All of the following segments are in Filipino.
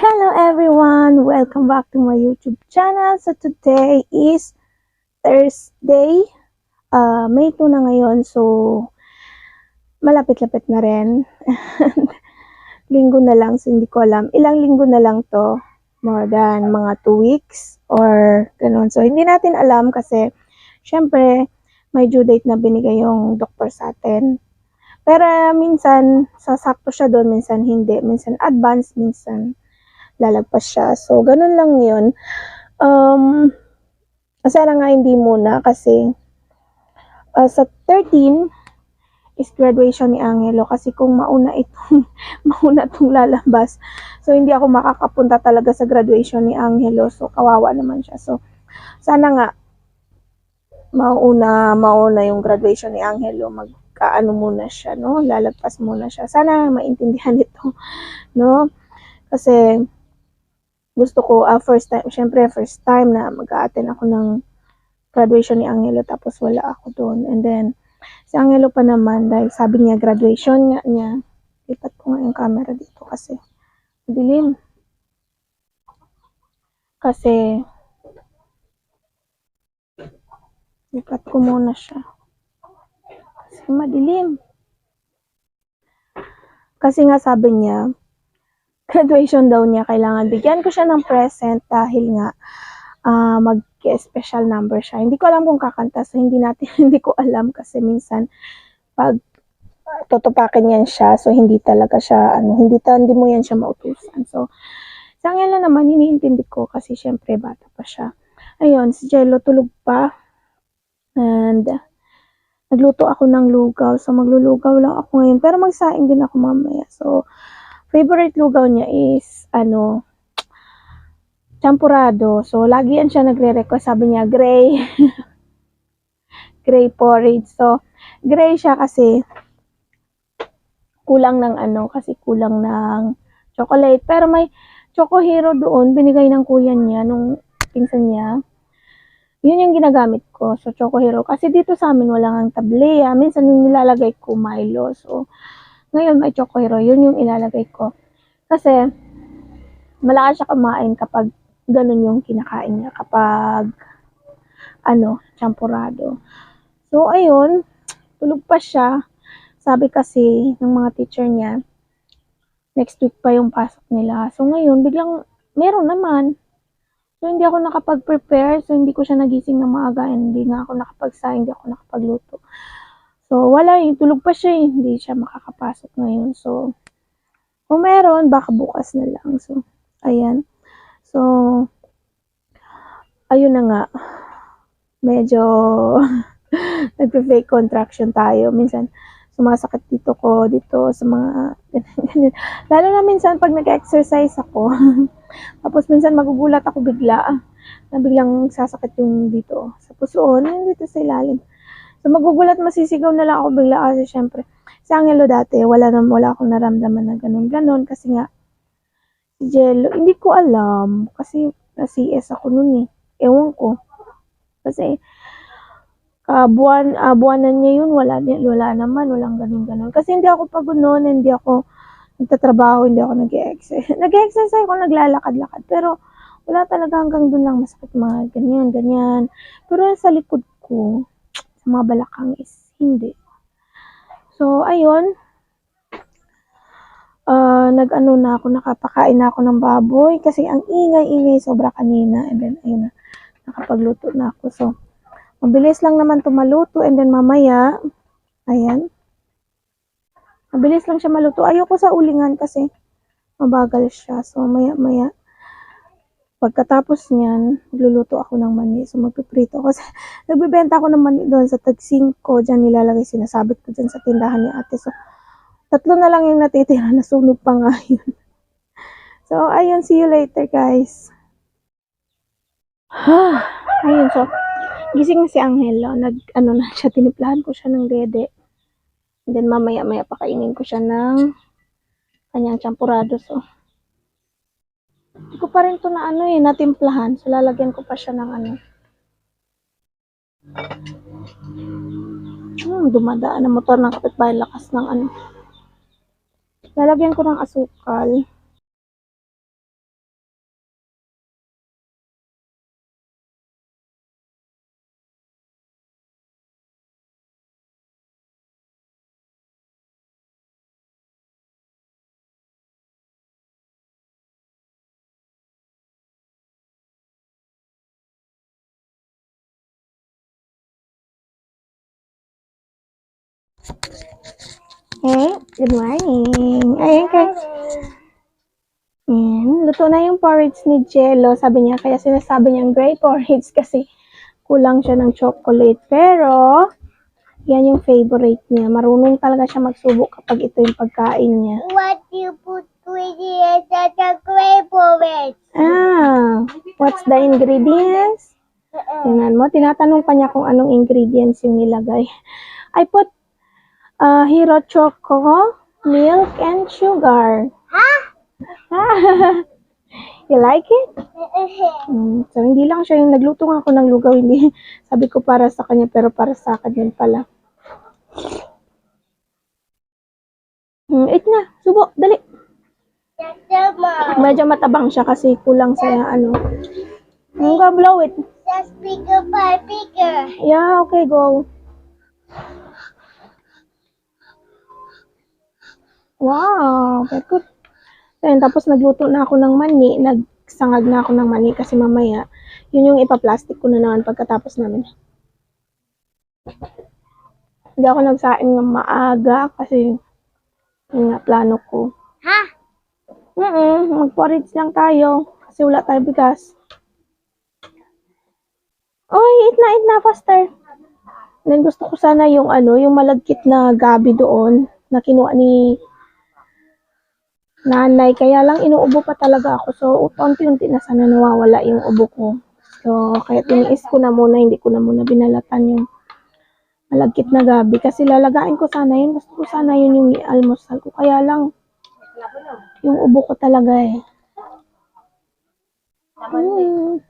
Hello everyone! Welcome back to my YouTube channel. So today is Thursday. Uh, May 2 na ngayon. So malapit-lapit na rin. linggo na lang. So hindi ko alam. Ilang linggo na lang to. More than mga 2 weeks or ganun. So hindi natin alam kasi syempre may due date na binigay yung doktor sa atin. Pero minsan, sasakto siya doon, minsan hindi. Minsan advance, minsan lalagpas siya. So, ganun lang yun. Um, sana nga hindi muna kasi uh, sa 13 is graduation ni Angelo kasi kung mauna itong mauna itong lalabas so hindi ako makakapunta talaga sa graduation ni Angelo. So kawawa naman siya. So sana nga mauna mauna yung graduation ni Angelo. Magkaano muna siya no? Lalagpas muna siya. Sana maintindihan ito no? Kasi gusto ko, uh, first time, syempre first time na mag-a-attend ako ng graduation ni Angelo tapos wala ako doon. And then, si Angelo pa naman, dahil sabi niya graduation nga niya, lipat ko nga yung camera dito kasi dilim. Kasi, lipat ko muna siya. Kasi madilim. Kasi nga sabi niya, graduation daw niya, kailangan bigyan ko siya ng present dahil nga uh, mag-special number siya. Hindi ko alam kung kakanta, so hindi natin, hindi ko alam kasi minsan pag uh, tutupakin yan siya, so hindi talaga siya, ano, hindi, hindi mo yan siya mautusan. So, sa ngayon naman, iniintindi ko kasi syempre bata pa siya. Ayun, si Jello tulog pa. And, nagluto ako ng lugaw. So, maglulugaw lang ako ngayon. Pero magsaing din ako mamaya. So, favorite lugaw niya is, ano, champurado. So, lagi yan siya nagre-request. Sabi niya, gray. gray porridge. So, gray siya kasi kulang ng ano, kasi kulang ng chocolate. Pero may Choco Hero doon, binigay ng kuya niya, nung pinsan niya. Yun yung ginagamit ko. So, Choco Hero. Kasi dito sa amin, wala ang tablea. Minsan yung nilalagay ko Milo. So, ngayon may Choco Hero. Yun yung ilalagay ko. Kasi, malakas siya kumain kapag ganun yung kinakain niya. Kapag, ano, champurado. So, ayun, tulog pa siya. Sabi kasi ng mga teacher niya, next week pa yung pasok nila. So, ngayon, biglang, meron naman. So, hindi ako nakapag-prepare. So, hindi ko siya nagising na maaga. Hindi nga ako nakapagsa, hindi ako nakapagluto. So, wala eh. Tulog pa siya eh. Hindi siya makakapasok ngayon. So, kung meron, baka bukas na lang. So, ayan. So, ayun na nga. Medyo nagpe-fake contraction tayo. Minsan, sumasakit dito ko, dito sa mga ganyan, Lalo na minsan pag nag-exercise ako. Tapos minsan magugulat ako bigla. Na biglang sasakit yung dito sa pusoon, yung dito sa ilalim. So magugulat, masisigaw na lang ako bigla kasi syempre, si Angelo dati, wala na wala akong naramdaman na ganun-ganun kasi nga, si Jello, hindi ko alam kasi na CS ako nun eh. Ewan ko. Kasi, uh, buwan, uh, buwanan niya yun, wala, wala naman, walang ganun-ganun. Kasi hindi ako pagod noon, hindi ako nagtatrabaho, hindi ako nag-exercise. Nag-exercise ako, naglalakad-lakad. Pero, wala talaga hanggang dun lang masakit mga ganyan, ganyan. Pero sa likod ko, sa mga balakang is hindi. So, ayun. Uh, nag-ano na ako, nakapakain na ako ng baboy kasi ang ingay-ingay sobra kanina. And then, ayun na, nakapagluto na ako. So, mabilis lang naman to maluto and then mamaya, ayan, mabilis lang siya maluto. Ayoko sa ulingan kasi mabagal siya. So, maya-maya, pagkatapos niyan, magluluto ako ng mani. So, magpiprito ako. Kasi, nagbibenta ako ng mani doon sa tag 5. Diyan nilalagay, sinasabit ko dyan sa tindahan ni ate. So, tatlo na lang yung natitira. Nasunog pa nga yun. So, ayun. See you later, guys. ayun. So, gising na si Angelo. Nag, ano na siya, tiniplahan ko siya ng dede. And then, mamaya-maya pakainin ko siya ng kanyang champurado. So, hindi ko pa rin to na ano eh, natimplahan. So, lalagyan ko pa siya ng ano. Hmm, dumadaan ang motor ng kapitbahay lakas ng ano. Lalagyan ko ng asukal. Hey, good morning. Ayan guys. Ayan, luto na yung porridge ni Jello. Sabi niya, kaya sinasabi niyang great porridge kasi kulang siya ng chocolate. Pero, yan yung favorite niya. Marunong talaga siya magsubok kapag ito yung pagkain niya. What you put ingredients at the gray porridge? Ah, what's the ingredients? Tingnan mo, tinatanong pa niya kung anong ingredients yung nilagay. I put uh, hero choco, milk, and sugar. Huh? you like it? Mm, so, hindi lang siya yung nagluto nga ako ng lugaw, hindi. Sabi ko para sa kanya, pero para sa akin din pala. Mm, eat na, subo, dali. Medyo matabang siya kasi kulang sa ano. Mm, go blow it. That's bigger by bigger. Yeah, okay, go. Wow, very good. Then, tapos nagluto na ako ng mani, nagsangag na ako ng mani kasi mamaya, yun yung ipa-plastic ko na naman pagkatapos namin. Hindi ako nagsaing ng maaga kasi yun nga plano ko. Ha? Mm mag-porridge lang tayo kasi wala tayong bigas. Oy, eat na, eat na, faster. Then gusto ko sana yung ano, yung malagkit na gabi doon na kinuha ni nanay. Kaya lang inuubo pa talaga ako. So, unti-unti na sana nawawala yung ubo ko. So, kaya tiniis ko na muna, hindi ko na muna binalatan yung malagkit na gabi. Kasi lalagain ko sana yun. Gusto ko sana yun yung almusal ko. Kaya lang, yung ubo ko talaga eh. Hmm.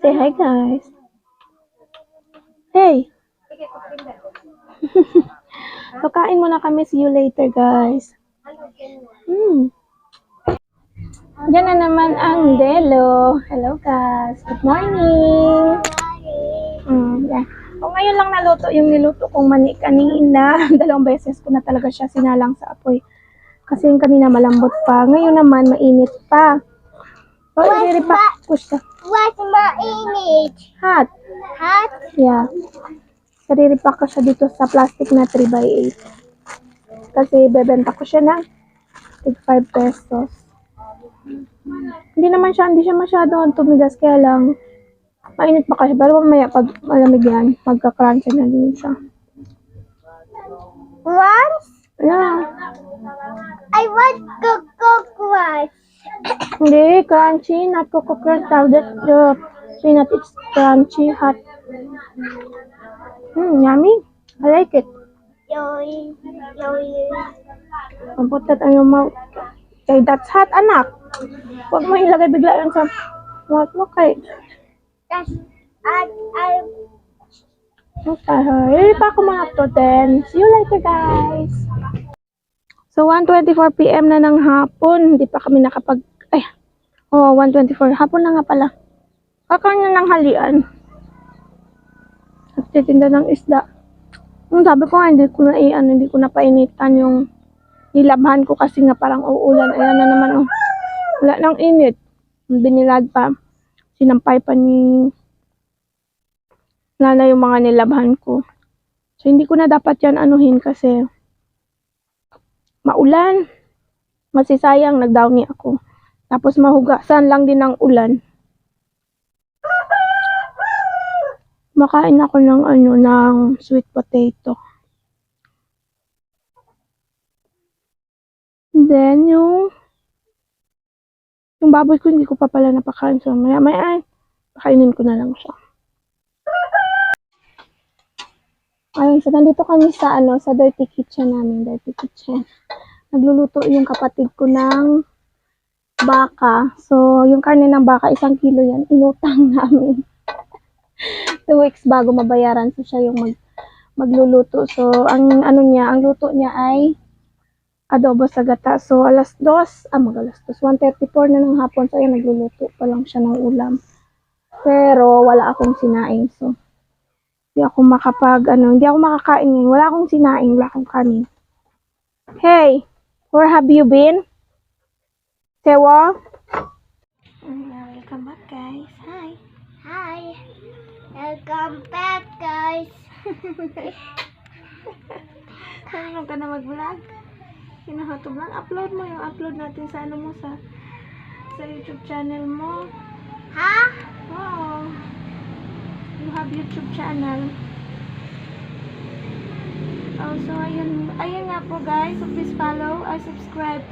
Say hi guys. Hey! so, muna kami. See you later, guys. Hmm. Diyan na naman ang Delo. Hello, guys. Good morning. Hmm, yeah. Kung ngayon lang naluto yung niluto kong mani kanina, dalawang beses ko na talaga siya sinalang sa apoy. Kasi yung kanina malambot pa. Ngayon naman, mainit pa. So, i pa. Push ka. What's image? Hot. Hot? Yeah. Sariripak ko siya dito sa plastic na 3x8. Kasi bebenta ko siya ng tig 5 pesos. Hindi naman siya, hindi siya masyado tumigas kaya lang mainit pa kasi. Pero mamaya pag malamig yan, magka-crunchy na din siya. Once? Yeah. I want cocoa crush. Hindi, crunchy, not coco crunch. Tawag that the peanut, it's crunchy, hot. Hmm, yummy. I like it. Yoy, yoy. On your mouth. Okay, that's hot, anak. Huwag mo ilagay bigla yan sa mouth mo kay. That's, I, I, Okay, pa ako mga to then. See you later, guys. So, 1.24 p.m. na ng hapon. Hindi pa kami nakapag... Ay, oh, 1.24. Hapon na nga pala. Kakain na ng halian. Nagtitinda ng isda. Yung sabi ko nga, hindi ko na i- ano, hindi ko na painitan yung nilabhan ko kasi nga parang uulan. Ayan na naman, oh. Wala nang init. Binilad pa. Sinampay pa ni lala yung mga nilabhan ko. So, hindi ko na dapat yan anuhin kasi maulan. Masisayang, nagdowny ako. Tapos mahugasan lang din ng ulan. Makain ako ng ano, ng sweet potato. Then, yung yung baboy ko, hindi ko pa pala napakain. So, maya, maya, pakainin ko na lang siya. Ayun, so nandito kami sa ano, sa dirty kitchen namin, dirty kitchen. Nagluluto yung kapatid ko ng baka. So, yung karne ng baka, isang kilo yan, inutang namin. Two weeks bago mabayaran. So, siya yung mag, magluluto. So, ang ano niya, ang luto niya ay adobo sa gata. So, alas dos, ah, mag alas dos, 1.34 na ng hapon. So, ayan, nagluluto pa lang siya ng ulam. Pero, wala akong sinaing. So, hindi ako makapag, ano, hindi ako makakain ngayon. Wala akong sinaing, wala akong kanin. Hey, where have you been? Sewa? Welcome back, guys. Hi. hi. Welcome back, guys. Marunong ka na mag-vlog? You know how to vlog? Upload mo yung upload natin sa ano mo sa sa YouTube channel mo. Ha? Wow. You have YouTube channel. Also, ayun, ayun nga po guys. So please follow or subscribe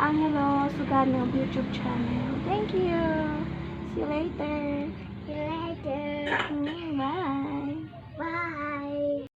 Angelo Sugano YouTube channel. Thank you. See you later. See